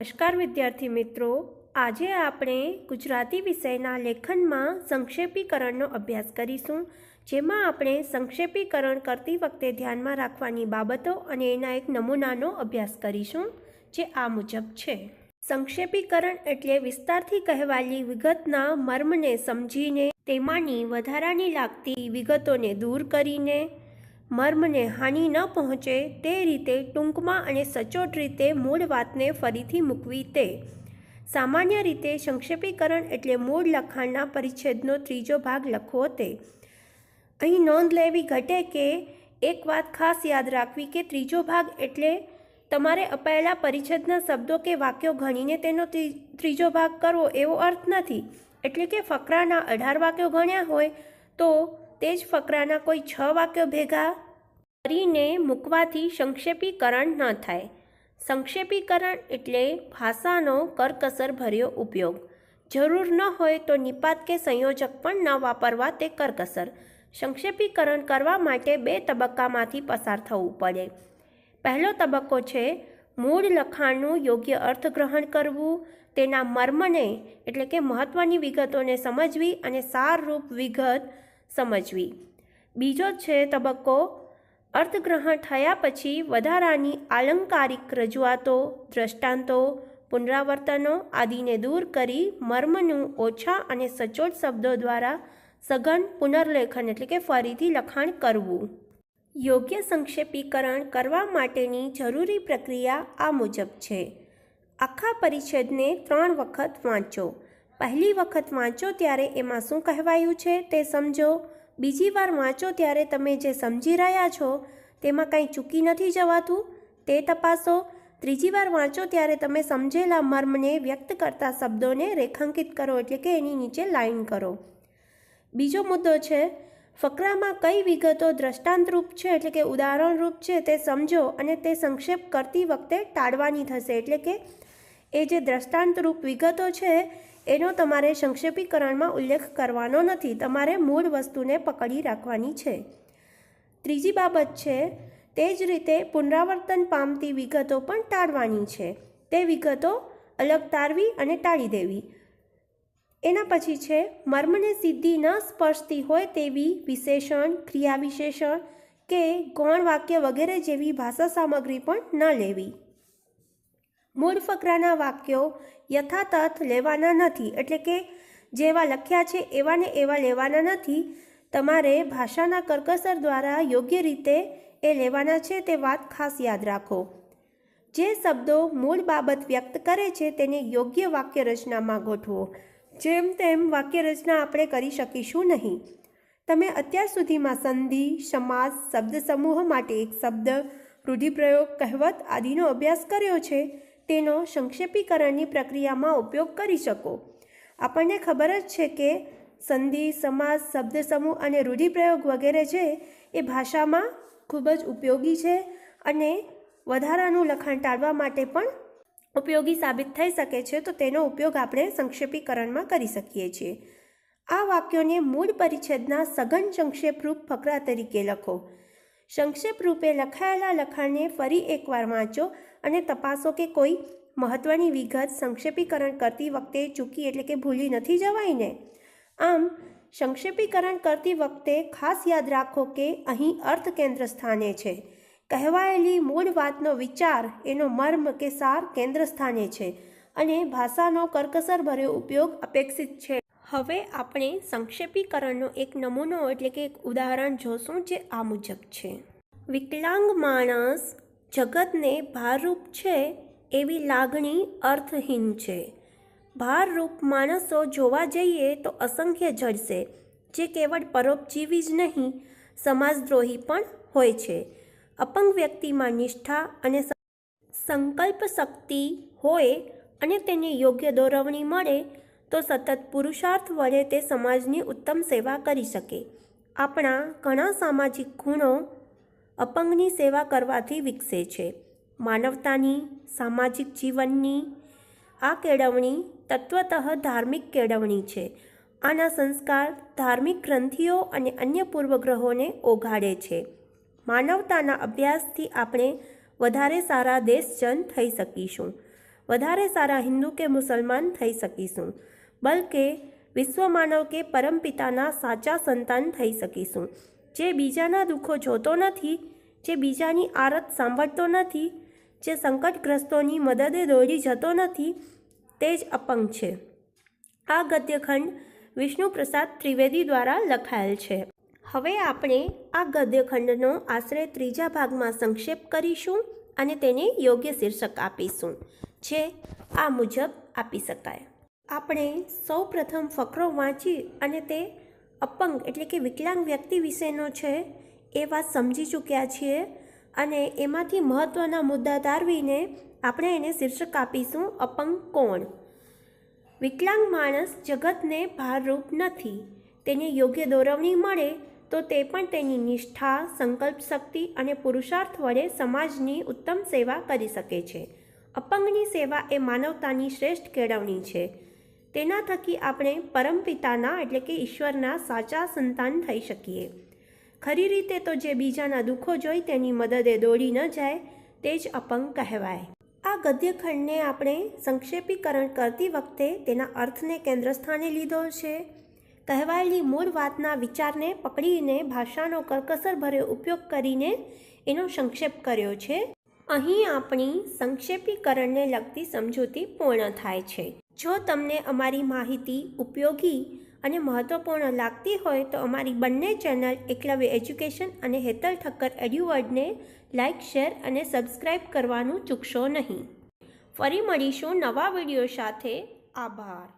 નમસ્કાર વિદ્યાર્થી મિત્રો. આજે આપણે ગુજરાતી વિષયના લેખનમાં સંક્ષેપીકરણનો અભ્યાસ કરીશું. જેમાં આપણે સંક્ષેપીકરણ કરતી વખતે ધ્યાનમાં રાખવાની બાબતો અને એના એક નમૂનાનો અભ્યાસ કરીશું, જે આ મુજબ છે. સંક્ષેપીકરણ એટલે વિસ્તારથી કહેવાયેલી વિગતના મર્મને સમજીને તેમાંની વધારાની લાગતી વિગતોને દૂર કરીને મર્મને હાનિ ન પહોંચે તે રીતે ટૂંકમાં અને સચોટ રીતે મૂળ વાતને ફરીથી મૂકવી તે. સામાન્ય રીતે સંક્ષેપીકરણ એટલે મૂળ લખાણના પરિચ્છેદનો ત્રીજો ભાગ લખવો તે. અહીં નોંધ લેવી ઘટે કે એક વાત ખાસ યાદ રાખવી કે ત્રીજો ભાગ એટલે તમારે અપાયેલા પરિચ્છેદના શબ્દો કે વાક્યો ગણીને તેનો ત્રી- ત્રીજો ભાગ કરવો એવો અર્થ નથી. એટલે કે ફકરાના અઢાર વાક્યો ગણ્યા હોય તો તે જ ફકરાના કોઈ છ વાક્યો ભેગા કરીને મૂકવાથી સંક્ષેપીકરણ ન થાય. સંક્ષેપીકરણ એટલે ભાષાનો કરકસર ભર્યો ઉપયોગ. જરૂર ન હોય તો નિપાત કે સંયોજક પણ ન વાપરવા તે કરકસર. સંક્ષેપીકરણ કરવા માટે બે તબક્કામાંથી પસાર થવું પડે. પહેલો તબક્કો છે, મૂળ લખાણનું યોગ્ય અર્થગ્રહણ કરવું. તેના મર્મને, એટલે કે મહત્ત્વની વિગતોને સમજવી અને સારરૂપ વિગત સમજવી. બીજો છે તબક્કો, અર્થગ્રહણ થયા પછી વધારાની આલંકારિક રજૂઆતો, દ્રષ્ટાંતો, પુનરાવર્તનો આદિને દૂર કરી મર્મનું ઓછા અને સચોટ શબ્દો દ્વારા સઘન પુનર્લેખન એટલે કે ફરીથી લખાણ કરવું. યોગ્ય સંક્ષેપીકરણ કરવા માટેની જરૂરી પ્રક્રિયા આ મુજબ છે. આખા પરિચ્છેદને ત્રણ વખત વાંચો. પહેલી વખત વાંચો ત્યારે એમાં શું કહેવાયું છે તે સમજો. બીજી વાર વાંચો ત્યારે તમે જે સમજી રહ્યા છો તેમાં કંઈ ચૂકી નથી જવાતું, તે તપાસો. ત્રીજી વાર વાંચો ત્યારે તમે સમજેલા મર્મને વ્યક્ત કરતા શબ્દોને રેખાંકિત કરો એટલે કે એની નીચે લાઈન કરો. બીજો મુદ્દો છે, ફકરામાં કઈ વિગતો દ્રષ્ટાંતરૂપ છે એટલે કે ઉદાહરણરૂપ છે તે સમજો અને તે સંક્ષેપ કરતી વખતે ટાળવાની થશે એટલે કે એ જે દ્રષ્ટાંતરૂપ વિગતો છે એનો તમારે સંક્ષેપીકરણમાં ઉલ્લેખ કરવાનો નથી. તમારે મૂળ વસ્તુને પકડી રાખવાની છે. ત્રીજી બાબત છે, તે જ રીતે પુનરાવર્તન પામતી વિગતો પણ ટાળવાની છે. તે વિગતો અલગ તારવી અને ટાળી દેવી. એના પછી છે, મર્મને સિદ્ધિ ન સ્પર્શતી હોય તેવી વિશેષણ ક્રિયા વિશેષણ કે ગૌણ વાક્ય વગેરે જેવી ભાષા સામગ્રી પણ ન લેવી. મૂળ ફકરાના વાક્યો યથાતથ લેવાના નથી, એટલે કે જેવા લખ્યા છે એવા ને એવા લેવાના નથી. તમારે ભાષાના કરકસર દ્વારા યોગ્ય રીતે એ લેવાના છે તે વાત ખાસ યાદ રાખો. જે શબ્દો મૂળ બાબત વ્યક્ત કરે છે તેને યોગ્ય વાક્ય રચનામાં ગોઠવો. જેમ તેમ વાક્ય રચના આપણે કરી શકીશું નહીં. તમે અત્યાર સુધીમાં સંધિ, સમાસ શબ્દ સમૂહ માટે એક શબ્દ, રૂઢિપ્રયોગ, કહેવત આદિનો અભ્યાસ કર્યો છે. તેનો સંક્ષેપીકરણની પ્રક્રિયામાં ઉપયોગ કરી શકો. આપણને ખબર જ છે કે સંધિ, સમાસ, શબ્દ સમૂહ અને રૂઢિપ્રયોગ વગેરે છે એ ભાષામાં ખૂબ જ ઉપયોગી છે અને વધારાનું લખાણ ટાળવા માટે પણ ઉપયોગી સાબિત થઈ શકે છે, તો તેનો ઉપયોગ આપણે સંક્ષેપીકરણમાં કરી શકીએ છીએ. આ વાક્યોને મૂળ પરિચ્છેદના સઘન સંક્ષેપરૂપ ફકરા તરીકે લખો. સંક્ષેપ રૂપે લખાયેલા લખાણને ફરી એકવાર વાંચો અને તપાસો કે કોઈ મહત્ત્વની વિગત સંક્ષેપીકરણ કરતી વખતે ચૂકી એટલે કે ભૂલી નથી જવાય ને? આમ સંક્ષેપીકરણ કરતી વખતે ખાસ યાદ રાખો કે અહીં અર્થ કેન્દ્ર સ્થાને છે. કહેવાયેલી મૂળ વાતનો વિચાર એનો મર્મ કે સાર કેન્દ્ર સ્થાને છે. અને ભાષાનો કરકસર ભર્યો ઉપયોગ અપેક્ષિત છે. હવે આપણે સંક્ષેપીકરણનો એક નમૂનો એટલે કે એક ઉદાહરણ જોશું જે આ મુજબ છે. વિકલાંગ માણસ જગતને ભારરૂપ છે એવી લાગણી અર્થહીન છે. ભારરૂપ માણસો જોવા જઈએ તો અસંખ્ય જડશે જે કેવળ પરોપજીવી જ નહીં, સમાજદ્રોહી પણ હોય છે. અપંગ વ્યક્તિમાં નિષ્ઠા અને સંકલ્પ શક્તિ હોય અને તેને યોગ્ય દોરવણી મળે, તો સતત પુરુષાર્થ વડે તે સમાજની ઉત્તમ સેવા કરી શકે. આપણા ઘણા સામાજિક ગુણો અપંગની સેવા કરવાથી વિકસે છે. માનવતાની, સામાજિક જીવનની આ કેળવણી તત્વતઃ ધાર્મિક કેળવણી છે. આના સંસ્કાર ધાર્મિક ગ્રંથિઓ અને અન્ય પૂર્વગ્રહોને ઓગાળે છે. માનવતાના અભ્યાસથી આપણે વધારે સારા દેશજન થઈ શકીશું. વધારે સારા હિન્દુ કે મુસલમાન થઈ શકીશું, બલકે વિશ્વ માનવ કે પરમપિતાના સાચા સંતાન થઈ શકીશું. જે બીજાના દુઃખો જોતો નથી, જે બીજાની આરત સાંભળતો નથી, જે સંકટગ્રસ્તોની મદદે દોડી જતો નથી, તે જ અપંગ છે. આ ગદ્યખંડ વિષ્ણુ પ્રસાદ ત્રિવેદી દ્વારા લખાયેલ છે. હવે આપણે આ ગદ્યખંડનો આશરે ત્રીજા ભાગમાં સંક્ષેપ કરીશું અને તેને યોગ્ય શીર્ષક આપીશું. જે આ મુજબ આપી શકાય. આપણે સૌ પ્રથમ ફકરો વાંચી અને તે અપંગ એટલે કે વિકલાંગ વ્યક્તિ વિશેનો છે એ વાત સમજી ચૂક્યા છીએ અને એમાંથી મહત્ત્વના મુદ્દા તારવીને આપણે એને શીર્ષક આપીશું, અપંગ કોણ? વિકલાંગ માણસ જગતને ભારરૂપ નથી. તેને યોગ્ય દોરવણી મળે તો તે પણ તેની નિષ્ઠા, સંકલ્પ શક્તિ અને પુરુષાર્થ વડે સમાજની ઉત્તમ સેવા કરી શકે છે. અપંગની સેવા એ માનવતાની શ્રેષ્ઠ કેળવણી છે. તેના થકી આપણે પરમપિતાના એટલે કે ઈશ્વરના સાચા સંતાન થઈ શકીએ. ખરી રીતે તો જે બીજાના દુઃખો જોઈ તેની મદદે દોડી ન જાય, તે જ અપંગ કહેવાય. આ ગદ્યખંડને આપણે સંક્ષેપીકરણ કરતી વખતે તેના અર્થને કેન્દ્ર સ્થાને લીધો છે. કહેવાયેલી મૂળ વાતના વિચારને પકડીને ભાષાનો કરકસરભર્યો ઉપયોગ કરીને એનો સંક્ષેપ કર્યો છે. અહીં આપણી સંક્ષેપીકરણને લગતી સમજૂતી પૂર્ણ થાય છે. જો તમને અમારી માહિતી ઉપયોગી અને મહત્ત્વપૂર્ણ લાગતી હોય તો અમારી બંને ચેનલ એકલવ્ય એજ્યુકેશન અને હેતલ ઠક્કર એડ્યુવર્ડને લાઇક શેર અને સબસ્ક્રાઇબ કરવાનું ચૂકશો નહીં. ફરી મળીશું નવા વીડિયો સાથે. આભાર.